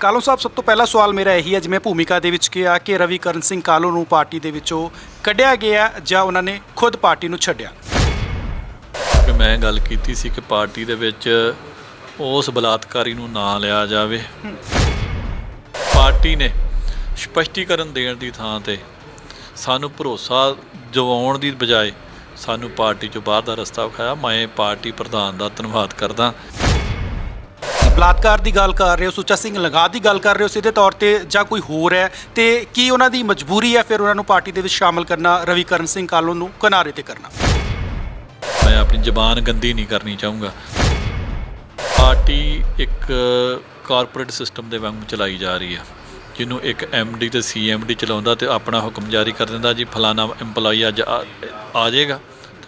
ਕਾਲੋ ਸਾਹਿਬ ਸਭ ਤੋਂ ਪਹਿਲਾ ਸਵਾਲ ਮੇਰਾ ਇਹੀ ਹੈ ਜਿਵੇਂ ਭੂਮਿਕਾ ਦੇ ਵਿੱਚ ਕਿਹਾ ਕਿ ਰਵੀ ਕਰਨ ਸਿੰਘ ਕਾਲੋ ਨੂੰ ਪਾਰਟੀ ਦੇ ਵਿੱਚੋਂ ਕੱਢਿਆ ਗਿਆ ਜਾਂ ਉਹਨਾਂ ਨੇ ਖੁਦ ਪਾਰਟੀ ਨੂੰ ਛੱਡਿਆ? ਕਿ ਮੈਂ ਗੱਲ ਕੀਤੀ ਸੀ ਕਿ ਪਾਰਟੀ ਦੇ ਵਿੱਚ ਉਸ ਬਲਾਤਕਾਰੀ ਨੂੰ ਨਾ ਲਿਆ ਜਾਵੇ। ਪਾਰਟੀ ਨੇ ਸਪਸ਼ਟੀਕਰਨ ਦੇਣ ਦੀ ਥਾਂ ਤੇ ਸਾਨੂੰ ਭਰੋਸਾ ਦਿਵਾਉਣ ਦੀ ਬਜਾਏ ਸਾਨੂੰ ਪਾਰਟੀ ਚੋਂ ਬਾਹਰ ਦਾ ਰਸਤਾ ਵਿਖਾਇਆ। ਮੈਂ ਪਾਰਟੀ ਪ੍ਰਧਾਨ ਦਾ ਧੰਨਵਾਦ ਕਰਦਾ। ਬਲਾਤਕਾਰ ਦੀ ਗੱਲ ਕਰ ਰਹੇ ਹੋ, ਸੁੱਚਾ ਸਿੰਘ ਲਗਾ ਦੀ ਗੱਲ ਕਰ ਰਹੇ ਹੋ, ਸਿੱਧੇ ਤੌਰ ਤੇ ਜਾਂ ਕੋਈ ਹੋਰ ਹੈ, ਤੇ ਕੀ ਉਹਨਾਂ ਦੀ ਮਜਬੂਰੀ ਹੈ ਫਿਰ ਉਹਨਾਂ ਨੂੰ ਪਾਰਟੀ ਦੇ ਵਿੱਚ ਸ਼ਾਮਲ ਕਰਨਾ ਰਵੀ ਕਰਨ ਸਿੰਘ ਕਾਲੋ ਨੂੰ ਕਿਨਾਰੇ ਤੇ ਕਰਨਾ? ਮੈਂ ਆਪਣੀ ਜ਼ਬਾਨ ਗੰਦੀ ਨਹੀਂ ਕਰਨੀ ਚਾਹੂੰਗਾ। ਪਾਰਟੀ ਇੱਕ ਕਾਰਪੋਰੇਟ ਸਿਸਟਮ ਦੇ ਵਾਂਗ ਚਲਾਈ ਜਾ ਰਹੀ ਹੈ, ਜਿਹਨੂੰ ਇੱਕ ਡੀ ਤੇ ਡੀ ਚਲਾਉਂਦਾ ਤੇ ਆਪਣਾ ਹੁਕਮ ਜਾਰੀ ਕਰ ਦਿੰਦਾ ਜੀ, ਫਲਾਣਾ EMPLOYEE ਅੱਜ ਆ ਆ ਜਾਏਗਾ,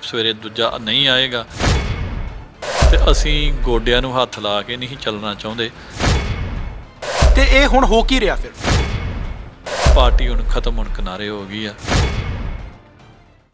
ਸਵੇਰੇ ਦੂਜਾ ਨਹੀਂ ਆਏਗਾ। ਤੇ ਅਸੀਂ ਗੋਡਿਆਂ ਨੂੰ ਹੱਥ ਲਾ ਕੇ ਨਹੀਂ ਚੱਲਣਾ ਚਾਹੁੰਦੇ। ਤੇ ਇਹ ਹੁਣ ਹੋ ਕੀ ਰਿਹਾ ਫਿਰ? ਪਾਰਟੀ ਹੁਣ ਖਤਮ ਹੋਣ ਕਿਨਾਰੇ ਹੋ ਗਈ ਆ।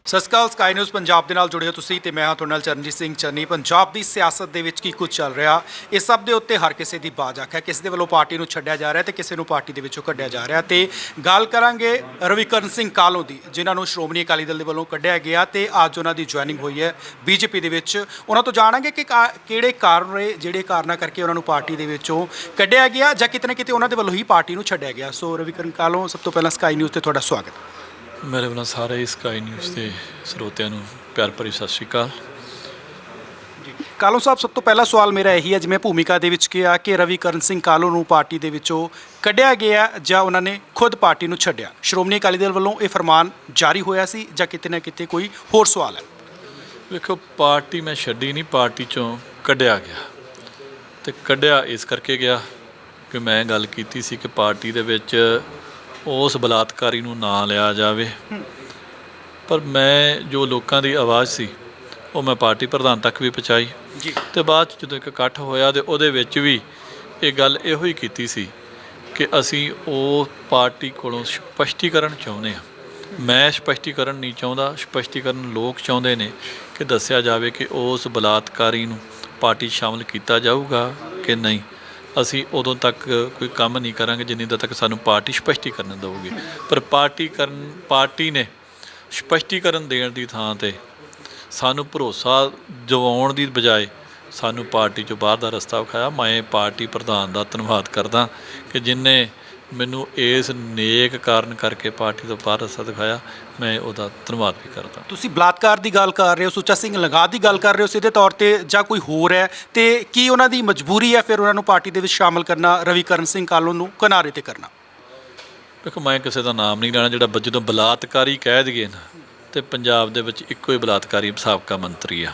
ਸਤਿ ਸ਼੍ਰੀ ਅਕਾਲ ਸਕਾਈ ਨਿਊਜ਼ ਪੰਜਾਬ ਦੇ ਨਾਲ ਜੁੜੇ ਹੋ ਤੁਸੀਂ ਤੇ ਮੈਂ ਹਾਂ ਤੁਹਾਡੇ ਨਾਲ ਚਰਨਜੀਤ ਸਿੰਘ ਚੰਨੀ। ਪੰਜਾਬ ਦੀ ਸਿਆਸਤ ਦੇ ਵਿੱਚ ਕੀ ਕੁਝ ਚੱਲ ਰਿਹਾ ਇਸ ਸਭ ਦੇ ਉੱਤੇ ਹਰ ਕਿਸੇ ਦੀ ਬਾਜ ਆਖਿਆ। ਕਿਸੇ ਦੇ ਵੱਲੋਂ ਪਾਰਟੀ ਨੂੰ ਛੱਡਿਆ ਜਾ ਰਿਹਾ ਤੇ ਕਿਸੇ ਨੂੰ ਪਾਰਟੀ ਦੇ ਵਿੱਚੋਂ ਕੱਢਿਆ ਜਾ ਰਿਹਾ। ਤੇ ਗੱਲ ਕਰਾਂਗੇ ਰਵੀਕਰਨ ਸਿੰਘ ਕਾਲੋ ਦੀ, ਜਿਨ੍ਹਾਂ ਨੂੰ ਸ਼੍ਰੋਮਣੀ ਅਕਾਲੀ ਦਲ ਦੇ ਵੱਲੋਂ ਕੱਢਿਆ ਗਿਆ ਤੇ ਅੱਜ ਉਹਨਾਂ ਦੀ ਜੁਆਇਨਿੰਗ ਹੋਈ ਹੈ ਬੀਜੇਪੀ ਦੇ ਵਿੱਚ। ਉਹਨਾਂ ਤੋਂ ਜਾਣਾਂਗੇ ਕਿ ਕਾ- ਕਿਹੜੇ ਕਾਰਨ ਰਹੇ, ਜਿਹੜੇ ਕਾਰਨਾਂ ਕਰਕੇ ਉਹਨਾਂ ਨੂੰ ਪਾਰਟੀ ਦੇ ਵਿੱਚੋਂ ਕੱਢਿਆ ਗਿਆ ਜਾਂ ਕਿਤੇ ਨਾ ਕਿਤੇ ਉਹਨਾਂ ਦੇ ਵੱਲੋਂ ਹੀ ਪਾਰਟੀ ਨੂੰ ਛੱਡਿਆ ਗਿਆ। ਸੋ ਰਵੀਕਰਨ ਕਾਲੋ, ਸਭ ਤੋਂ ਪਹਿਲਾਂ ਸਕਾਈ ਨਿਊਜ਼ ਤੇ ਤੁਹਾਡਾ ਸਵਾਗਤ। ਮੇਰੇ ਵੱਲੋਂ ਸਾਰੇ ਸਕਾਈ ਨਿਊਜ਼ ਦੇ ਸਰੋਤਿਆਂ ਨੂੰ ਪਿਆਰ ਭਰੀ ਸਤਿ ਸ਼੍ਰੀ ਅਕਾਲ। ਕਾਲੋ ਸਾਹਿਬ ਸਭ ਤੋਂ ਪਹਿਲਾ ਸਵਾਲ ਮੇਰਾ ਇਹੀ ਹੈ ਜਿਵੇਂ ਭੂਮਿਕਾ ਦੇ ਵਿੱਚ ਕਿਹਾ ਕਿ ਰਵੀ ਕਰਨ ਸਿੰਘ ਕਾਲੋ ਨੂੰ ਪਾਰਟੀ ਦੇ ਵਿੱਚੋਂ ਕੱਢਿਆ ਗਿਆ ਜਾਂ ਉਹਨਾਂ ਨੇ ਖੁਦ ਪਾਰਟੀ ਨੂੰ ਛੱਡਿਆ। ਸ਼੍ਰੋਮਣੀ ਅਕਾਲੀ ਦਲ ਵੱਲੋਂ ਇਹ ਫਰਮਾਨ ਜਾਰੀ ਹੋਇਆ ਸੀ ਜਾਂ ਕਿਤੇ ਨਾ ਕਿਤੇ ਕੋਈ ਹੋਰ ਸਵਾਲ ਹੈ? ਵੇਖੋ ਪਾਰਟੀ ਮੈਂ ਛੱਡੀ ਨਹੀਂ ਪਾਰਟੀ ਚੋਂ ਕੱਢਿਆ ਗਿਆ। ਤੇ ਕੱਢਿਆ ਇਸ ਕਰਕੇ ਗਿਆ ਕਿ ਮੈਂ ਗੱਲ ਕੀਤੀ ਸੀ ਕਿ ਪਾਰਟੀ ਦੇ ਵਿੱਚ ਉਸ ਬਲਾਤਕਾਰੀ ਨੂੰ ਨਾ ਲਿਆ ਜਾਵੇ। ਪਰ ਮੈਂ ਜੋ ਲੋਕਾਂ ਦੀ ਆਵਾਜ਼ ਸੀ ਉਹ ਮੈਂ ਪਾਰਟੀ ਪ੍ਰਧਾਨ ਤੱਕ ਵੀ ਪਹੁੰਚਾਈ। ਜੀ। ਤੇ ਬਾਅਦ 'ਚ ਜਦੋਂ ਇੱਕ ਇਕੱਠ ਹੋਇਆ ਤੇ ਉਹਦੇ ਵਿੱਚ ਵੀ ਇਹ ਗੱਲ ਇਹੋ ਹੀ ਕੀਤੀ ਸੀ ਕਿ ਅਸੀਂ ਉਹ ਪਾਰਟੀ ਕੋਲੋਂ ਸਪਸ਼ਟੀਕਰਨ ਚਾਹੁੰਦੇ ਹਾਂ। ਮੈਂ ਸਪਸ਼ਟੀਕਰਨ ਨਹੀਂ ਚਾਹੁੰਦਾ ਸਪਸ਼ਟੀਕਰਨ ਲੋਕ ਚਾਹੁੰਦੇ ਨੇ ਕਿ ਦੱਸਿਆ ਜਾਵੇ ਕਿ ਉਸ ਬਲਾਤਕਾਰੀ ਨੂੰ ਪਾਰਟੀ ਸ਼ਾਮਲ ਕੀਤਾ ਜਾਊਗਾ ਕਿ ਨਹੀਂ। ਅਸੀਂ ਉਦੋਂ ਤੱਕ ਕੋਈ ਕੰਮ ਨਹੀਂ ਕਰਾਂਗੇ ਜਿੰਨੀ ਦੇਰ ਤੱਕ ਸਾਨੂੰ ਪਾਰਟੀ ਸਪਸ਼ਟੀਕਰਨ ਦੇਊਗੀ ਪਰ ਪਾਰਟੀ ਕਰਨ, ਪਾਰਟੀ ਨੇ ਸਪਸ਼ਟੀਕਰਨ ਦੇਣ ਦੀ ਥਾਂ ਤੇ ਸਾਨੂੰ ਭਰੋਸਾ ਦਿਵਾਉਣ ਦੀ ਬਜਾਏ ਸਾਨੂੰ ਪਾਰਟੀ ਚੋਂ ਬਾਹਰ ਦਾ ਰਸਤਾ ਵਿਖਾਇਆ। ਮੈਂ ਪਾਰਟੀ ਪ੍ਰਧਾਨ ਦਾ ਧੰਨਵਾਦ ਕਰਦਾ ਕਿ ਜਿਨੇ ਮੈਨੂੰ ਇਸ ਨੇਕ ਕਾਰਨ ਕਰਕੇ ਪਾਰਟੀ ਤੋਂ ਬਾਹਰ ਰਸਤਾ ਦਿਖਾਇਆ। ਮੈਂ ਉਹਦਾ ਧੰਨਵਾਦ ਵੀ ਕਰਦਾ। ਤੁਸੀਂ ਬਲਾਤਕਾਰ ਦੀ ਗੱਲ ਕਰ ਰਹੇ ਹੋ ਸੁੱਚਾ ਸਿੰਘ ਲਗਾ ਦੀ ਗੱਲ ਕਰ ਰਹੇ ਹੋ ਸਿੱਧੇ ਤੌਰ ਤੇ ਜਾਂ ਕੋਈ ਹੋਰ ਹੈ ਤੇ ਕੀ ਉਹਨਾਂ ਦੀ ਮਜਬੂਰੀ ਹੈ ਫਿਰ ਉਹਨਾਂ ਨੂੰ ਪਾਰਟੀ ਦੇ ਵਿੱਚ ਸ਼ਾਮਲ ਕਰਨਾ ਰਵੀ ਕਰਨ ਸਿੰਘ ਕਾਲੋ ਨੂੰ ਕਿਨਾਰੇ ਤੇ ਕਰਨਾ? ਦੇਖੋ ਮੈਂ ਕਿਸੇ ਦਾ ਨਾਮ ਨਹੀਂ ਲੈਣਾ ਜਿਹੜਾ ਜਦੋਂ ਬਲਾਤਕਾਰੀ ਕਹਿ ਦਈਏ ਨਾ ਤੇ ਪੰਜਾਬ ਦੇ ਵਿੱਚ ਇੱਕੋ ਹੀ ਬਲਾਤਕਾਰੀ ਸਾਬਕਾ ਮੰਤਰੀ ਆ।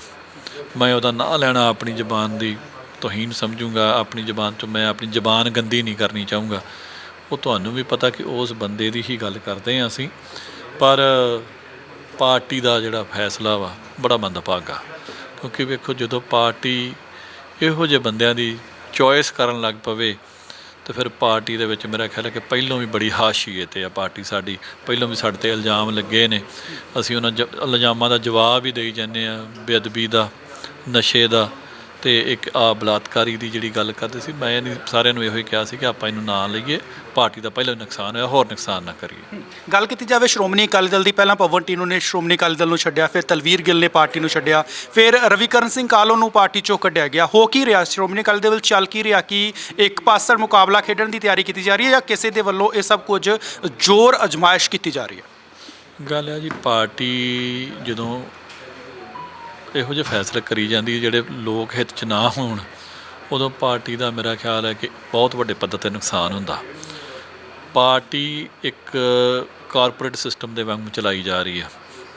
ਮੈਂ ਉਹਦਾ ਨਾਂ ਲੈਣਾ ਆਪਣੀ ਜ਼ਬਾਨ ਦੀ ਤੋਹੀਨ ਸਮਝੂੰਗਾ ਆਪਣੀ ਜ਼ਬਾਨ ਤੋਂ ਮੈਂ ਆਪਣੀ ਜ਼ਬਾਨ ਗੰਦੀ ਨਹੀਂ ਕਰਨੀ ਚਾਹੂੰਗਾ। ਉਹ ਤੁਹਾਨੂੰ ਵੀ ਪਤਾ ਕਿ ਉਸ ਬੰਦੇ ਦੀ ਹੀ ਗੱਲ ਕਰਦੇ ਹਾਂ ਅਸੀਂ, ਪਰ ਪਾਰਟੀ ਦਾ ਜਿਹੜਾ ਫੈਸਲਾ ਵਾ, ਬੜਾ ਮੰਦਭਾਗਾ। ਕਿਉਂਕਿ ਵੇਖੋ, ਜਦੋਂ ਪਾਰਟੀ ਇਹੋ ਜਿਹੇ ਬੰਦਿਆਂ ਦੀ ਚੋਇਸ ਕਰਨ ਲੱਗ ਪਵੇ, ਤੇ ਫਿਰ ਪਾਰਟੀ ਦੇ ਵਿੱਚ ਮੇਰਾ ਖਿਆਲ ਹੈ ਕਿ ਪਹਿਲੋਂ ਵੀ ਬੜੀ ਹਾਸ਼ੀਏ ਤੇ ਆ ਪਾਰਟੀ ਸਾਡੀ। ਪਹਿਲੋਂ ਵੀ ਸਾਡੇ ਤੇ ਇਲਜ਼ਾਮ ਲੱਗੇ ਨੇ। ਅਸੀਂ ਉਹਨਾਂ ਜ- ਇਲਜ਼ਾਮਾਂ ਦਾ ਜਵਾਬ ਹੀ ਦੇਈ ਜਾਂਦੇ ਆ ਬੇਅਦਬੀ ਦਾ, ਨਸ਼ੇ ਦਾ। ਤੇ ਇੱਕ ਆ ਬਲਾਤਕਾਰੀ ਦੀ ਜਿਹੜੀ ਗੱਲ ਕਰਦੇ ਸੀ ਮੈਂ ਨਹੀਂ ਸਾਰਿਆਂ ਨੂੰ ਇਹੋ ਹੀ ਕਿਹਾ ਸੀ ਕਿ ਆਪਾਂ ਇਹਨੂੰ ਨਾ ਲਈਏ। ਪਾਰਟੀ ਦਾ ਪਹਿਲਾਂ ਨੁਕਸਾਨ ਹੋਇਆ ਹੋਰ ਨੁਕਸਾਨ ਨਾ ਕਰੀਏ। ਗੱਲ ਕੀਤੀ ਜਾਵੇ ਸ਼੍ਰੋਮਣੀ ਅਕਾਲੀ ਦਲ ਦੀ ਪਹਿਲਾਂ ਪਵਨ ਟੀਨੂ ਨੇ ਸ਼੍ਰੋਮਣੀ ਅਕਾਲੀ ਦਲ ਨੂੰ ਛੱਡਿਆ ਫਿਰ ਤਲਵੀਰ ਗਿੱਲ ਨੇ ਪਾਰਟੀ ਨੂੰ ਛੱਡਿਆ ਫਿਰ ਰਵੀਕਰਨ ਸਿੰਘ ਕਾਲੋ ਨੂੰ ਪਾਰਟੀ ਚੋਂ ਕੱਢਿਆ ਗਿਆ। ਹੋ ਕੀ ਰਿਹਾ? ਸ਼੍ਰੋਮਣੀ ਅਕਾਲੀ ਦਲ ਵਿੱਚ ਚੱਲ ਕੀ ਰਿਹਾ ਕਿ ਇੱਕ ਪਾਸੜ ਮੁਕਾਬਲਾ ਖੇਡਣ ਦੀ ਤਿਆਰੀ ਕੀਤੀ ਜਾ ਰਹੀ ਹੈ ਜਾਂ ਕਿਸੇ ਦੇ ਵੱਲੋਂ ਇਹ ਸਭ ਕੁਝ ਜ਼ੋਰ ਅਜਮਾਇਸ਼ ਕੀਤੀ ਜਾ ਰਹੀ ਹੈ? ਗੱਲ ਹੈ ਜੀ ਪਾਰਟੀ ਜਦੋਂ ਇਹੋ ਜਿਹੇ ਫੈਸਲੇ ਕਰੀ ਜਾਂਦੀ ਜਿਹੜੇ ਲੋਕ ਹਿੱਤ 'ਚ ਨਾ ਹੋਣ। ਉਦੋਂ ਪਾਰਟੀ ਦਾ ਮੇਰਾ ਖਿਆਲ ਹੈ ਕਿ ਬਹੁਤ ਵੱਡੇ ਪੱਧਰ ਤੇ ਨੁਕਸਾਨ ਹੁੰਦਾ। ਪਾਰਟੀ ਇੱਕ ਕਾਰਪੋਰੇਟ ਸਿਸਟਮ ਦੇ ਵਾਂਗੂ ਚਲਾਈ ਜਾ ਰਹੀ ਹੈ।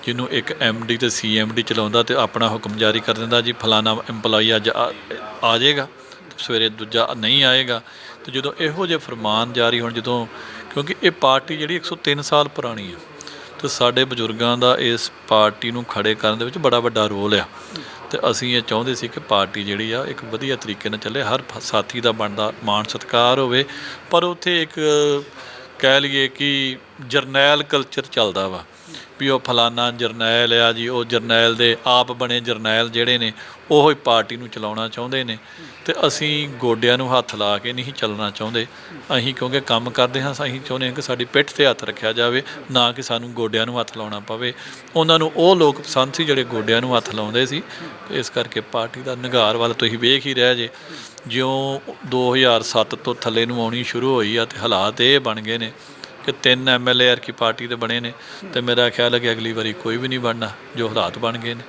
ਜਿਹਨੂੰ ਇੱਕ ਡੀ ਤੇ ਡੀ ਚਲਾਉਂਦਾ ਤੇ ਆਪਣਾ ਹੁਕਮ ਜਾਰੀ ਕਰ ਦਿੰਦਾ, ਜੀ, ਫਲਾਣਾ EMPLOYEE ਅੱਜ ਆ ਆ ਜਾਏਗਾ, ਤੇ ਸਵੇਰੇ ਦੂਜਾ ਨਹੀਂ ਆਏਗਾ। ਤੇ ਜਦੋਂ ਇਹੋ ਜਿਹੇ ਫਰਮਾਨ ਜਾਰੀ ਹੋਣ, ਜਦੋਂ ਕਿਉਂਕਿ ਇਹ ਪਾਰਟੀ ਜਿਹੜੀ 103 ਸਾਲ ਪੁਰਾਣੀ ਹੈ ਤੇ ਸਾਡੇ ਬਜ਼ੁਰਗਾਂ ਦਾ ਇਸ ਪਾਰਟੀ ਨੂੰ ਖੜੇ ਕਰਨ ਦੇ ਵਿੱਚ ਬੜਾ ਵੱਡਾ ਰੋਲ ਆ। ਤੇ ਅਸੀਂ ਇਹ ਚਾਹੁੰਦੇ ਸੀ ਕਿ ਪਾਰਟੀ ਜਿਹੜੀ ਆ, ਇੱਕ ਵਧੀਆ ਤਰੀਕੇ ਨਾਲ ਚੱਲੇ, ਹਰ ਫ- ਸਾਥੀ ਦਾ ਬਣਦਾ ਮਾਣ ਸਤਿਕਾਰ ਹੋਵੇ। ਪਰ ਉੱਥੇ ਇੱਕ ਕਹਿ ਲਈਏ ਕਿ ਜਰਨੈਲ ਕਲਚਰ ਚੱਲਦਾ ਵਾ, ਵੀ ਉਹ ਫਲਾਨਾ ਜਰਨੈਲ ਆ ਜੀ, ਉਹ ਜਰਨੈਲ ਦੇ ਆਪ ਬਣੇ ਜਰਨੈਲ ਜਿਹੜੇ ਨੇ, ਉਹ ਹੀ ਪਾਰਟੀ ਨੂੰ ਚਲਾਉਣਾ ਚਾਹੁੰਦੇ ਨੇ। ਤੇ ਅਸੀਂ ਗੋਡਿਆਂ ਨੂੰ ਹੱਥ ਲਾ ਕੇ ਨਹੀਂ ਚੱਲਣਾ ਚਾਹੁੰਦੇ। ਅਸੀਂ ਕਿਉਂਕਿ ਕੰਮ ਕਰਦੇ ਹਾਂ, ਅਸੀਂ ਚਾਹੁੰਦੇ ਹਾਂ ਕਿ ਸਾਡੀ ਪਿੱਠ ਤੇ ਹੱਥ ਰੱਖਿਆ ਜਾਵੇ, ਨਾ ਕਿ ਸਾਨੂੰ ਗੋਡਿਆਂ ਨੂੰ ਹੱਥ ਲਾਉਣਾ ਪਵੇ। ਉਹਨਾਂ ਨੂੰ ਉਹ ਲੋਕ ਪਸੰਦ ਸੀ ਜਿਹੜੇ ਗੋਡਿਆਂ ਨੂੰ ਹੱਥ ਲਾਉਂਦੇ ਸੀ। ਇਸ ਕਰਕੇ ਪਾਰਟੀ ਦਾ ਨਿਗਾਰ ਵੱਲ ਤੁਸੀਂ ਵੇਖ ਹੀ ਰਹਿ ਜੇ। ਜਿਉਂ 2007 ਤੋਂ ਥੱਲੇ ਨੂੰ ਆਉਣੀ ਸ਼ੁਰੂ ਹੋਈ ਆ ਤੇ ਹਾਲਾਤ ਇਹ ਬਣ ਗਏ ਨੇ ਕਿ ਤਿੰਨ ਐਮਐਲਏ ਆਰ ਕੀ ਪਾਰਟੀ ਦੇ ਬਣੇ ਨੇ ਤੇ ਮੇਰਾ ਖਿਆਲ ਹੈ ਕਿ ਅਗਲੀ ਵਾਰੀ ਕੋਈ ਵੀ ਨਹੀਂ ਬਣਨਾ, ਜੋ ਹਾਲਾਤ ਬਣ ਗਏ ਨੇ।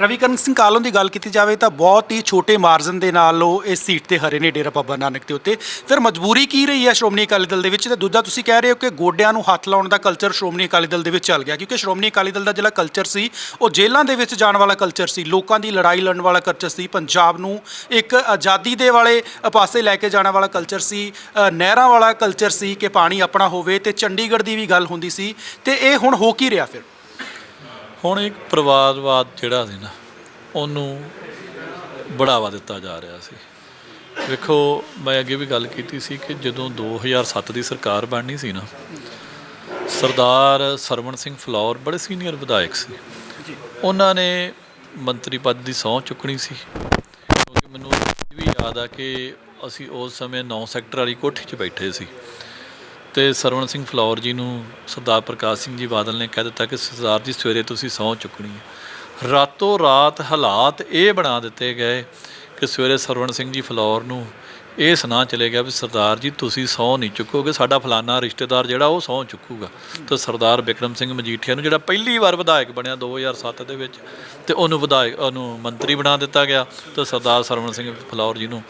ਰਵੀਕਰਨ ਸਿੰਘ ਕਾਲੋਂ ਦੀ ਗੱਲ ਕੀਤੀ ਜਾਵੇ ਤਾਂ ਬਹੁਤ ਹੀ ਛੋਟੇ ਮਾਰਜਨ ਦੇ ਨਾਲ ਉਹ ਇਸ ਸੀਟ ਤੇ ਹਰੇ ਨੇ ਡੇਰਾ ਬਾਬਾ ਨਾਨਕ ਦੇ ਉੱਤੇ। ਫਿਰ ਮਜਬੂਰੀ ਕੀ ਰਹੀ ਹੈ ਸ਼੍ਰੋਮਣੀ ਅਕਾਲੀ ਦਲ ਦੇ ਵਿੱਚ? ਤੇ ਦੂਜਾ ਤੁਸੀਂ ਕਹਿ ਰਹੇ ਹੋ ਕਿ ਗੋਡਿਆਂ ਨੂੰ ਹੱਥ ਲਾਉਣ ਦਾ ਕਲਚਰ ਸ਼੍ਰੋਮਣੀ ਅਕਾਲੀ ਦਲ ਦੇ ਵਿੱਚ ਚੱਲ ਗਿਆ, ਕਿਉਂਕਿ ਸ਼੍ਰੋਮਣੀ ਅਕਾਲੀ ਦਲ ਦਾ ਜਿਹੜਾ ਕਲਚਰ ਸੀ, ਉਹ ਜੇਲ੍ਹਾਂ ਦੇ ਵਿੱਚ ਜਾਣ ਵਾਲਾ ਕਲਚਰ ਸੀ, ਲੋਕਾਂ ਦੀ ਲੜਾਈ ਲੜਨ ਵਾਲਾ ਕਲਚਰ ਸੀ, ਪੰਜਾਬ ਨੂੰ ਇੱਕ ਆਜ਼ਾਦੀ ਦੇ ਵਾਲੇ ਪਾਸੇ ਲੈ ਕੇ ਜਾਣ ਵਾਲਾ ਕਲਚਰ ਸੀ ਨਹਿਰਾਂ ਵਾਲਾ ਕਲਚਰ ਸੀ ਕਿ ਪਾਣੀ ਆਪਣਾ ਹੋਵੇ ਤੇ ਚੰਡੀਗੜ੍ਹ ਦੀ ਵੀ ਗੱਲ ਹੁੰਦੀ ਸੀ, ਤੇ ਇਹ ਹੁਣ ਹੋ ਕੀ ਰਿਹਾ ਫਿਰ? ਹੁਣ ਇੱਕ ਪਰਿਵਾਰਵਾਦ ਜਿਹੜਾ ਸੀ ਨਾ ਉਹਨੂੰ ਬੜਾਵਾ ਦਿੱਤਾ ਜਾ ਰਿਹਾ ਸੀ। ਵੇਖੋ ਮੈਂ ਅੱਗੇ ਵੀ ਗੱਲ ਕੀਤੀ ਸੀ ਕਿ ਜਦੋਂ 2007 ਦੀ ਸਰਕਾਰ ਬਣਨੀ ਸੀ ਨਾ ਸਰਦਾਰ ਸਰਵਣ ਸਿੰਘ ਫਲੌਰ ਬੜੇ ਸੀਨੀਅਰ ਵਿਧਾਇਕ ਸੀ। ਉਹਨਾਂ ਨੇ ਮੰਤਰੀ ਪਦ ਦੀ ਸਹੁੰ ਚੁੱਕਣੀ ਸੀ। ਕਿਉਂਕਿ ਮੈਨੂੰ ਵੀ ਯਾਦ ਆ ਕਿ ਅਸੀਂ ਉਸ ਸਮੇਂ 9 ਸੈਕਟਰ ਵਾਲੀ ਕੋਠੀ 'ਚ ਬੈਠੇ ਸੀ। ਤੇ ਸਰਵਣ ਸਿੰਘ ਫਲੌਰ ਜੀ ਨੂੰ ਸਰਦਾਰ ਪ੍ਰਕਾਸ਼ ਸਿੰਘ ਜੀ ਬਾਦਲ ਨੇ ਕਹਿ ਦਿੱਤਾ ਕਿ ਸਰਦਾਰ ਜੀ, ਸਵੇਰੇ ਤੁਸੀਂ ਸਹੁੰ ਚੁੱਕਣੀ ਹੈ। ਰਾਤੋਂ ਰਾਤ ਹਾਲਾਤ ਇਹ ਬਣਾ ਦਿੱਤੇ ਗਏ ਕਿ ਸਵੇਰੇ ਸਰਵਣ ਸਿੰਘ ਜੀ ਫਲੌਰ ਨੂੰ ਇਹ ਸੁਣਾ ਚਲੇ ਗਿਆ ਵੀ ਸਰਦਾਰ ਜੀ, ਤੁਸੀਂ ਸਹੁੰ ਨਹੀਂ ਚੁੱਕੋਗੇ, ਸਾਡਾ ਫਲਾਨਾ ਰਿਸ਼ਤੇਦਾਰ ਜਿਹੜਾ ਉਹ ਸਹੁੰ ਚੁੱਕੂਗਾ। ਤੇ ਸਰਦਾਰ ਬਿਕਰਮ ਸਿੰਘ ਮਜੀਠੀਆ ਨੂੰ ਜਿਹੜਾ ਪਹਿਲੀ ਵਾਰ ਵਿਧਾਇਕ ਬਣਿਆ 2007 ਦੇ ਵਿੱਚ, ਤੇ ਉਹਨੂੰ ਵਿਧਾਇਕ, ਉਹਨੂੰ ਮੰਤਰੀ ਬਣਾ ਦਿੱਤਾ ਗਿਆ ਤੇ ਸਰਦਾਰ ਸਰਵਣ ਸਿੰਘ ਫਲੌਰ ਜੀ ਨੂੰ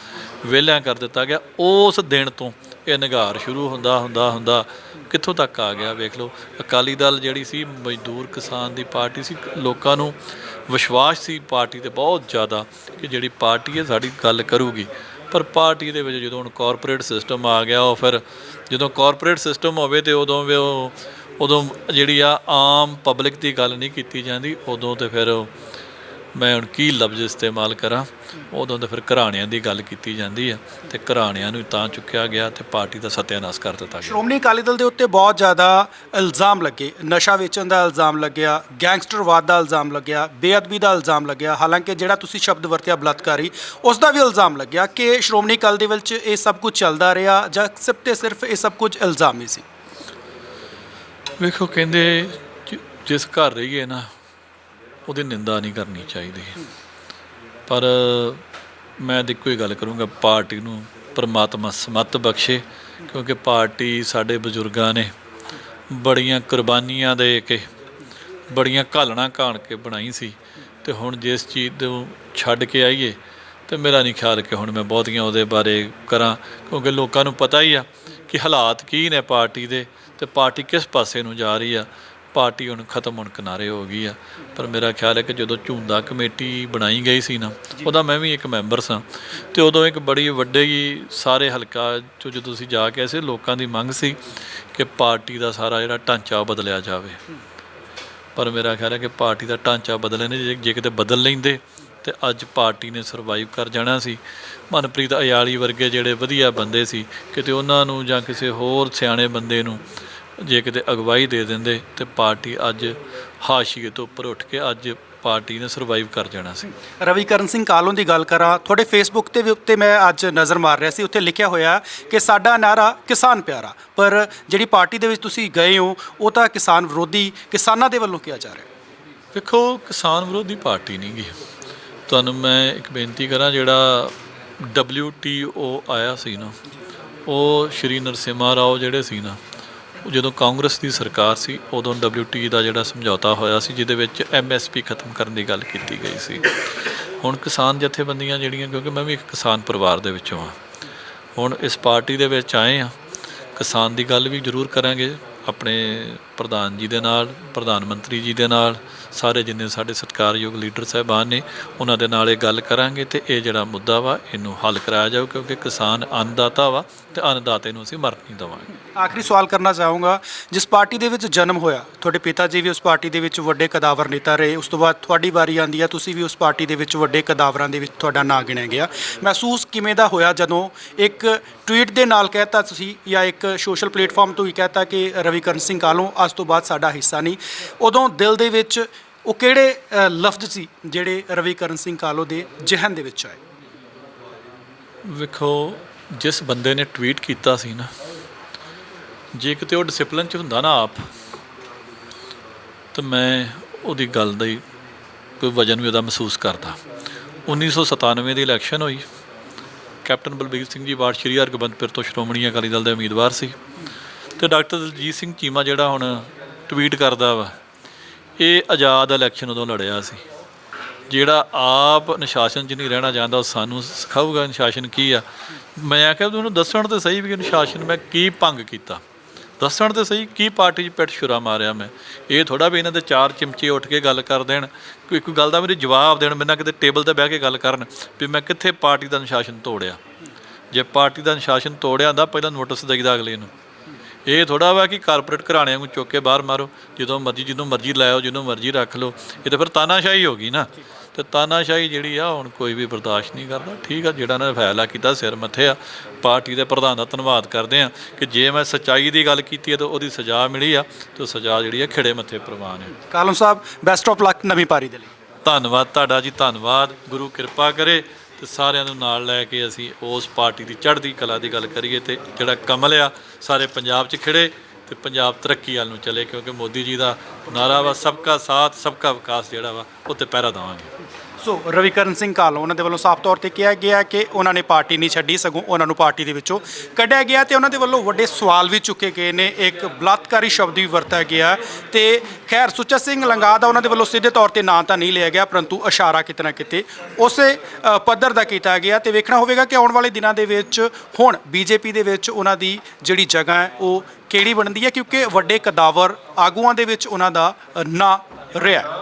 ਵਿਹਲਿਆਂ ਕਰ ਦਿੱਤਾ ਗਿਆ। ਉਸ ਦਿਨ ਤੋਂ ਇਹ ਨਿਗਾਰ ਸ਼ੁਰੂ ਹੁੰਦਾ ਹੁੰਦਾ ਹੁੰਦਾ। ਕਿੱਥੋਂ ਤੱਕ ਆ ਗਿਆ? ਵੇਖ ਲਓ, ਅਕਾਲੀ ਦਲ ਜਿਹੜੀ ਸੀ, ਮਜ਼ਦੂਰ ਕਿਸਾਨ ਦੀ ਪਾਰਟੀ ਸੀ, ਲੋਕਾਂ ਨੂੰ ਵਿਸ਼ਵਾਸ ਸੀ ਪਾਰਟੀ ਤੇ ਬਹੁਤ ਜ਼ਿਆਦਾ ਕਿ ਜਿਹੜੀ ਪਾਰਟੀ ਹੈ ਸਾਡੀ ਗੱਲ ਕਰੂਗੀ। ਪਰ ਪਾਰਟੀ ਦੇ ਵਿੱਚ ਜਦੋਂ ਹੁਣ ਕਾਰਪੋਰੇਟ ਸਿਸਟਮ ਆ ਗਿਆ, ਉਹ ਫਿਰ ਜਦੋਂ ਕਾਰਪੋਰੇਟ ਸਿਸਟਮ ਹੋਵੇ ਤੇ ਉਦੋਂ ਵੀ ਉਹ, ਉਦੋਂ ਜਿਹੜੀ ਆ ਆਮ ਪਬਲਿਕ ਦੀ ਗੱਲ ਨਹੀਂ ਕੀਤੀ ਜਾਂਦੀ, ਉਦੋਂ ਤੇ ਫਿਰ ਮੈਂ ਹੁਣ ਕੀ ਲਫ਼ਜ਼ ਇਸਤੇਮਾਲ ਕਰਾਂ? ਉਦੋਂ ਤਾਂ ਫਿਰ ਘਰਾਣਿਆਂ ਦੀ ਗੱਲ ਕੀਤੀ ਜਾਂਦੀ ਆ ਤੇ ਘਰਾਣਿਆਂ ਨੂੰ ਤਾਂ ਚੁੱਕਿਆ ਗਿਆ ਤੇ ਪਾਰਟੀ ਦਾ ਸਤਿਆਨਾਸ਼ ਕਰ ਦਿੱਤਾ ਗਿਆ। ਸ਼੍ਰੋਮਣੀ ਅਕਾਲੀ ਦਲ ਦੇ ਉੱਤੇ ਬਹੁਤ ਜ਼ਿਆਦਾ ਇਲਜ਼ਾਮ ਲੱਗੇ। ਨਸ਼ਾ ਵੇਚਣ ਦਾ ਇਲਜ਼ਾਮ ਲੱਗਿਆ ਗੈਂਗਸਟਰਵਾਦ ਦਾ ਇਲਜ਼ਾਮ ਲੱਗਿਆ ਬੇਅਦਬੀ ਦਾ ਇਲਜ਼ਾਮ ਲੱਗਿਆ। ਹਾਲਾਂਕਿ ਜਿਹੜਾ ਤੁਸੀਂ ਸ਼ਬਦ ਵਰਤਿਆ ਬਲਾਤਕਾਰੀ ਉਸ ਦਾ ਵੀ ਇਲਜ਼ਾਮ ਲੱਗਿਆ ਕਿ ਸ਼੍ਰੋਮਣੀ ਅਕਾਲੀ ਦੇ ਵਿੱਚ ਇਹ ਸਭ ਕੁਝ ਚੱਲਦਾ ਰਿਹਾ ਜਾਂ ਸਿਰਫ ਤੇ ਸਿਰਫ ਇਹ ਸਭ ਕੁਝ ਇਲਜ਼ਾਮ ਹੀ ਸੀ। ਵੇਖੋ ਕਹਿੰਦੇ ਜਿਸ ਘਰ ਰਹੀਏ ਨਾ ਉਹਦੀ ਨਿੰਦਾ ਨਹੀਂ ਕਰਨੀ ਚਾਹੀਦੀ। ਪਰ ਮੈਂ ਦੇਖੋ ਹੀ ਗੱਲ ਕਰੂੰਗਾ, ਪਾਰਟੀ ਨੂੰ ਪਰਮਾਤਮਾ ਸਮਤ ਬਖਸ਼ੇ, ਕਿਉਂਕਿ ਪਾਰਟੀ ਸਾਡੇ ਬਜ਼ੁਰਗਾਂ ਨੇ ਬੜੀਆਂ ਕੁਰਬਾਨੀਆਂ ਦੇ ਕੇ, ਬੜੀਆਂ ਘਾਲਣਾ ਘਾਣ ਕੇ ਬਣਾਈ ਸੀ। ਤੇ ਹੁਣ ਜਿਸ ਚੀਜ਼ ਨੂੰ ਛੱਡ ਕੇ ਆਈਏ, ਤੇ ਮੇਰਾ ਨਹੀਂ ਖਿਆਲ ਕਿ ਹੁਣ ਮੈਂ ਬਹੁਤੀਆਂ ਉਹਦੇ ਬਾਰੇ ਕਰਾਂ, ਕਿਉਂਕਿ ਲੋਕਾਂ ਨੂੰ ਪਤਾ ਹੀ ਆ ਕਿ ਹਾਲਾਤ ਕੀ ਨੇ ਪਾਰਟੀ ਦੇ, ਤੇ ਪਾਰਟੀ ਕਿਸ ਪਾਸੇ ਨੂੰ ਜਾ ਰਹੀ ਆ। ਪਾਰਟੀ ਹੁਣ ਖਤਮ ਹੋਣ ਕਿਨਾਰੇ ਹੋ ਗਈ ਆ। ਪਰ ਮੇਰਾ ਖਿਆਲ ਹੈ ਕਿ ਜਦੋਂ ਝੁੰਦਾ ਕਮੇਟੀ ਬਣਾਈ ਗਈ ਸੀ ਨਾ ਉਹਦਾ ਮੈਂ ਵੀ ਇੱਕ ਮੈਂਬਰ ਸਾਂ। ਤੇ ਉਦੋਂ ਇੱਕ ਬੜੀ ਵੱਡੇ ਹੀ ਸਾਰੇ ਹਲਕਾ ਚੋਂ ਜਦੋਂ ਤੁਸੀਂ ਜਾ ਕੇ ਐਸੇ ਲੋਕਾਂ ਦੀ ਮੰਗ ਸੀ ਕਿ ਪਾਰਟੀ ਦਾ ਸਾਰਾ ਜਿਹੜਾ ਢਾਂਚਾ ਬਦਲਿਆ ਜਾਵੇ। ਪਰ ਮੇਰਾ ਖਿਆਲ ਹੈ ਕਿ ਪਾਰਟੀ ਦਾ ਢਾਂਚਾ ਬਦਲੇ ਨੇ ਜੇ ਜੇ ਕਿਤੇ ਬਦਲ ਲੈਂਦੇ ਤੇ ਅੱਜ ਪਾਰਟੀ ਨੇ ਸਰਵਾਈਵ ਕਰ ਜਾਣਾ ਸੀ। ਮਨਪ੍ਰੀਤ ਅਯਾਲੀ ਵਰਗੇ ਜਿਹੜੇ ਵਧੀਆ ਬੰਦੇ ਸੀ ਕਿਤੇ ਉਹਨਾਂ ਨੂੰ ਜਾਂ ਕਿਸੇ ਹੋਰ ਸਿਆਣੇ ਬੰਦੇ ਨੂੰ ਜੇ ਕਿਤੇ ਅਗਵਾਈ ਦੇ ਦਿੰਦੇ ਤੇ ਪਾਰਟੀ ਅੱਜ ਹਾਸ਼ੀਏ ਤੋਂ ਉੱਪਰ ਉੱਠ ਕੇ ਅੱਜ ਪਾਰਟੀ ਨੇ ਸਰਵਾਈਵ ਕਰ ਜਾਣਾ ਸੀ। ਰਵੀਕਰਨ ਸਿੰਘ ਕਾਲੋਂ ਦੀ ਗੱਲ ਕਰਾਂ ਤੁਹਾਡੇ ਫੇਸਬੁੱਕ ਤੇ ਵੀ ਉੱਤੇ ਮੈਂ ਅੱਜ ਨਜ਼ਰ ਮਾਰ ਰਿਹਾ ਸੀ ਉੱਥੇ ਲਿਖਿਆ ਹੋਇਆ ਕਿ ਸਾਡਾ ਨਾਰਾ ਕਿਸਾਨ ਪਿਆਰਾ ਪਰ ਜਿਹੜੀ ਪਾਰਟੀ ਦੇ ਵਿੱਚ ਤੁਸੀਂ ਗਏ ਹੋ ਉਹ ਤਾਂ ਕਿਸਾਨ ਵਿਰੋਧੀ ਕਿਸਾਨਾਂ ਦੇ ਵੱਲੋਂ ਕਿਹਾ ਜਾ ਰਿਹਾ ਵੇਖੋ ਕਿਸਾਨ ਵਿਰੋਧੀ ਪਾਰਟੀ ਨਹੀਂ ਗੀ। ਤੁਹਾਨੂੰ ਮੈਂ ਇੱਕ ਬੇਨਤੀ ਕਰਾਂ ਜਿਹੜਾ WTO ਆਇਆ ਸੀ ਨਾ ਉਹ ਸ਼੍ਰੀ ਨਰਸਿਮਹਾ ਰਾਓ ਜਿਹੜੇ ਸੀ ਨਾ ਜਦੋਂ ਕਾਂਗਰਸ ਦੀ ਸਰਕਾਰ ਸੀ, ਉਦੋਂ WTO ਦਾ ਜਿਹੜਾ ਸਮਝੌਤਾ ਹੋਇਆ ਸੀ, ਜਿਹਦੇ ਵਿੱਚ MSP ਖਤਮ ਕਰਨ ਦੀ ਗੱਲ ਕੀਤੀ ਗਈ ਸੀ। ਹੁਣ ਕਿਸਾਨ ਜਥੇਬੰਦੀਆਂ ਜਿਹੜੀਆਂ, ਕਿਉਂਕਿ ਮੈਂ ਵੀ ਇੱਕ ਕਿਸਾਨ ਪਰਿਵਾਰ ਦੇ ਵਿੱਚੋਂ ਹਾਂ, ਹੁਣ ਇਸ ਪਾਰਟੀ ਦੇ ਵਿੱਚ ਆਏ ਆ ਕਿਸਾਨ ਦੀ ਗੱਲ ਵੀ ਜ਼ਰੂਰ ਕਰਾਂਗੇ, ਆਪਣੇ ਪ੍ਰਧਾਨ ਜੀ ਦੇ ਨਾਲ, ਪ੍ਰਧਾਨ ਮੰਤਰੀ ਜੀ ਦੇ ਨਾਲ, ਸਾਰੇ ਜਿੰਨੇ ਸਾਡੇ ਸਤਿਕਾਰਯੋਗ ਲੀਡਰ ਸਾਹਿਬਾਨ ਨੇ, ਉਹਨਾਂ ਦੇ ਨਾਲ ਇਹ ਗੱਲ ਕਰਾਂਗੇ ਤੇ ਇਹ ਜਿਹੜਾ ਮੁੱਦਾ ਵਾ, ਇਹਨੂੰ ਹੱਲ ਕਰਾਇਆ ਜਾਊ ਕਿਉਂਕਿ ਕਿਸਾਨ ਅੰਨਦਾਤਾ ਵਾ ਤੇ ਅੰਨਦਾਤੇ ਨੂੰ ਅਸੀਂ ਮਰਨ ਨਹੀਂ ਦੇਵਾਂਗੇ। ਆਖਰੀ ਸਵਾਲ ਕਰਨਾ ਚਾਹੂੰਗਾ, ਜਿਸ ਪਾਰਟੀ ਦੇ ਵਿੱਚ ਜਨਮ ਹੋਇਆ, ਤੁਹਾਡੇ ਪਿਤਾ ਜੀ ਵੀ ਉਸ ਪਾਰਟੀ ਦੇ ਵਿੱਚ ਵੱਡੇ ਕਦਾਵਰ ਨੇਤਾ ਰਹੇ, ਉਸ ਤੋਂ ਬਾਅਦ ਤੁਹਾਡੀ ਵਾਰੀ ਆਂਦੀ ਆ, ਤੁਸੀਂ ਵੀ ਉਸ ਪਾਰਟੀ ਦੇ ਵਿੱਚ ਵੱਡੇ ਕਦਾਵਰਾਂ ਦੇ ਵਿੱਚ ਤੁਹਾਡਾ ਨਾਂ ਗਿਣਿਆ ਗਿਆ। ਮਹਿਸੂਸ ਕਿਵੇਂ ਦਾ ਹੋਇਆ ਜਦੋਂ ਇੱਕ ਟਵੀਟ ਦੇ ਨਾਲ ਕਹਿਤਾ ਤੁਸੀਂ ਜਾਂ ਇੱਕ ਸੋਸ਼ਲ ਪਲੇਟਫਾਰਮ ਤੋਂ ਹੀ ਕਹਿਤਾ ਕਿ ਰਵੀਕਰਨ ਸਿੰਘ ਕਾਲੋਂ ਅੱਜ ਤੋਂ ਬਾਅਦ ਸਾਡਾ ਹਿੱਸਾ ਨਹੀਂ। ਉਦੋਂ ਦਿਲ ਦੇ ਵਿੱਚ ਉਹ ਕਿਹੜੇ ਲਫ਼ਜ਼ ਸੀ ਜਿਹੜੇ ਰਵੀਕਰਨ ਸਿੰਘ ਕਾਲੋ ਦੇ ਜ਼ਿਹਨ ਦੇ ਵਿੱਚ ਆਏ? ਵੇਖੋ, ਜਿਸ ਬੰਦੇ ਨੇ ਟਵੀਟ ਕੀਤਾ ਸੀ ਨਾ, ਜੇ ਕਿਤੇ ਉਹ ਡਿਸਪਲਿਨ ਚ ਹੁੰਦਾ ਨਾ ਆਪ, ਤਾਂ ਮੈਂ ਉਹਦੀ ਗੱਲ ਦਾ ਹੀ ਕੋਈ ਵਜਨ ਵੀ ਉਹਦਾ ਮਹਿਸੂਸ ਕਰਦਾ। 1997 ਦੀ ਇਲੈਕਸ਼ਨ ਹੋਈ। ਕੈਪਟਨ ਬਲਬੀਰ ਸਿੰਘ ਜੀ ਬਾੜ ਸ਼੍ਰੀ ਹਰਗੋਬਿੰਦਪੁਰ ਤੋਂ ਸ਼੍ਰੋਮਣੀ ਅਕਾਲੀ ਦਲ ਦੇ ਉਮੀਦਵਾਰ ਸੀ। ਤੇ ਡਾਕਟਰ ਦਲਜੀਤ ਸਿੰਘ ਚੀਮਾ ਜਿਹੜਾ ਹੁਣ ਟਵੀਟ ਕਰਦਾ ਵਾ, ਇਹ ਆਜ਼ਾਦ ਇਲੈਕਸ਼ਨ ਉਦੋਂ ਲੜਿਆ ਸੀ। ਜਿਹੜਾ ਆਪ ਅਨੁਸ਼ਾਸਨ 'ਚ ਨਹੀਂ ਰਹਿਣਾ ਚਾਹੁੰਦਾ, ਉਹ ਸਾਨੂੰ ਸਿਖਾਊਗਾ ਅਨੁਸ਼ਾਸਨ ਕੀ ਆ। ਮੈਂ ਆਖਿਆ ਵੀ ਉਹਨੂੰ ਦੱਸਣ ਤੇ ਸਹੀ ਵੀ ਅਨੁਸ਼ਾਸਨ ਮੈਂ ਕੀ ਭੰਗ ਕੀਤਾ। ਦੱਸਣ ਤੇ ਸਹੀ ਕੀ ਪਾਰਟੀ 'ਚ ਪਿੱਠ ਛੁਰਾ ਮਾਰਿਆ ਮੈਂ। ਇਹ ਥੋੜਾ ਵੀ ਇਹਨਾਂ ਦੇ ਚਾਰ ਚਿਮਚੇ ਉੱਠ ਕੇ ਗੱਲ ਕਰ ਦੇਣ। ਕੋਈ ਕੋਈ ਗੱਲ ਦਾ ਮੇਰੇ ਜਵਾਬ ਦੇਣ, ਮੇਰੇ ਕਿਤੇ ਟੇਬਲ ਤੇ ਬਹਿ ਕੇ ਗੱਲ ਕਰਨ ਵੀ ਮੈਂ ਕਿੱਥੇ ਪਾਰਟੀ ਦਾ ਅਨੁਸ਼ਾਸਨ ਤੋੜਿਆ। ਜੇ ਪਾਰਟੀ ਦਾ ਅਨੁਸ਼ਾਸਨ ਤੋੜਿਆ ਹੁੰਦਾ ਪਹਿਲਾਂ ਨੋਟਿਸ ਦੇਈਦਾ ਅਗਲੇ ਨੂੰ। ਇਹ ਥੋੜਾ ਵਾ ਕਿ ਕਾਰਪੋਰੇਟ ਘਰਾਣਿਆਂ ਨੂੰ ਚੁੱਕ ਕੇ ਬਾਹਰ ਮਾਰੋ ਜਦੋਂ ਮਰਜ਼ੀ ਜਦੋਂ ਮਰਜ਼ੀ ਲਾਇਓ ਜਦੋਂ ਮਰਜ਼ੀ ਰੱਖ ਲਓ ਇਹ ਤਾਂ ਫਿਰ ਤਾਨਾਸ਼ਾਹੀ ਹੋ ਗਈ ਨਾ। ਤੇ ਤਾਨਾਸ਼ਾਹੀ ਜਿਹੜੀ ਆ ਹੁਣ ਕੋਈ ਵੀ ਬਰਦਾਸ਼ਤ ਨਹੀਂ ਕਰਦਾ। ਠੀਕ ਆ ਜਿਹੜਾ ਨੇ ਫੈਸਲਾ ਕੀਤਾ ਸਿਰ ਮੱਥੇ ਆ ਪਾਰਟੀ ਦੇ ਪ੍ਰਧਾਨ ਦਾ ਧੰਨਵਾਦ ਕਰਦੇ ਆ ਕਿ ਜੇ ਮੈਂ ਸੱਚਾਈ ਦੀ ਗੱਲ ਕੀਤੀ ਹੈ ਤਾਂ ਉਹਦੀ ਸਜ਼ਾ ਮਿਲੀ ਆ ਤੇ ਸਜ਼ਾ ਜਿਹੜੀ ਆ ਖਿੜੇ ਮੱਥੇ ਪ੍ਰਵਾਨ ਹੈ। ਕਾਲਮ ਸਾਹਿਬ ਬੈਸਟ ਆਫ ਲੱਕ ਨਵੀਂ ਪਾਰੀ ਦੇ ਲਈ। ਧੰਨਵਾਦ ਤੁਹਾਡਾ ਜੀ ਧੰਨਵਾਦ। ਗੁਰੂ ਕਿਰਪਾ ਕਰੇ। ਤੇ ਸਾਰਿਆਂ ਨੂੰ ਨਾਲ ਲੈ ਕੇ ਅਸੀਂ ਉਸ ਪਾਰਟੀ ਦੀ ਚੜ੍ਹਦੀ ਕਲਾ ਦੀ ਗੱਲ ਕਰੀਏ ਤੇ ਜਿਹੜਾ ਕਮਲ ਆ, ਸਾਰੇ ਪੰਜਾਬ 'ਚ ਖਿੜੇ ਤੇ ਪੰਜਾਬ ਤਰੱਕੀ ਵੱਲ ਨੂੰ ਚਲੇ ਕਿਉਂਕਿ ਮੋਦੀ ਜੀ ਦਾ ਨਾਰਾ ਵਾ ਸਭ ਸਬਕਾ ਸਾਥ ਸਭ ਸਬਕਾ ਵਿਕਾਸ ਜਿਹੜਾ ਵਾ, ਉਹ ਤੇ ਪਹਿਰਾ ਦੇਵਾਂਗੇ। ਸੋ ਰਵੀਕਰਨ ਸਿੰਘ ਕਾਲੋ ਉਹਨਾਂ ਦੇ ਵੱਲੋਂ ਸਾਫ਼ ਤੌਰ ਤੇ ਕਿਹਾ ਗਿਆ ਕਿ ਉਹਨਾਂ ਨੇ ਪਾਰਟੀ ਨਹੀਂ ਛੱਡੀ, ਸਗੋਂ ਉਹਨਾਂ ਨੂੰ ਪਾਰਟੀ ਦੇ ਵਿੱਚੋਂ ਕੱਢਿਆ ਗਿਆ ਤੇ ਉਹਨਾਂ ਦੇ ਵੱਲੋਂ ਵੱਡੇ ਸਵਾਲ ਵੀ ਚੁੱਕੇ ਗਏ ਨੇ। ਇੱਕ ਬਲਾਤਕਾਰੀ ਸ਼ਬਦ ਵੀ ਵਰਤਿਆ ਗਿਆ ਤੇ ਖੈਰ ਸੁੱਚਾ ਸਿੰਘ ਲੰਗਾ ਦਾ ਉਹਨਾਂ ਦੇ ਵੱਲੋਂ ਸਿੱਧੇ ਤੌਰ ਤੇ ਨਾਂ ਤਾਂ ਨਹੀਂ ਲਿਆ ਗਿਆ, ਪਰੰਤੂ ਇਸ਼ਾਰਾ ਕਿਤੇ ਨਾ ਕਿਤੇ ਉਸੇ ਪੱਧਰ ਦਾ ਕੀਤਾ ਗਿਆ ਤੇ ਵੇਖਣਾ ਹੋਵੇਗਾ ਕਿ ਆਉਣ ਵਾਲੇ ਦਿਨਾਂ ਦੇ ਵਿੱਚ ਹੁਣ ਬੀਜੇਪੀ ਦੇ ਵਿੱਚ ਉਹਨਾਂ ਦੀ ਜਿਹੜੀ ਜਗ੍ਹਾ ਹੈ, ਉਹ ਕਿਹੜੀ ਬਣਦੀ ਹੈ, ਕਿਉਂਕਿ ਵੱਡੇ ਕਦਾਵਰ ਆਗੂਆਂ ਦੇ ਵਿੱਚ ਉਹਨਾਂ ਦਾ ਨਾਂ ਰਿਹਾ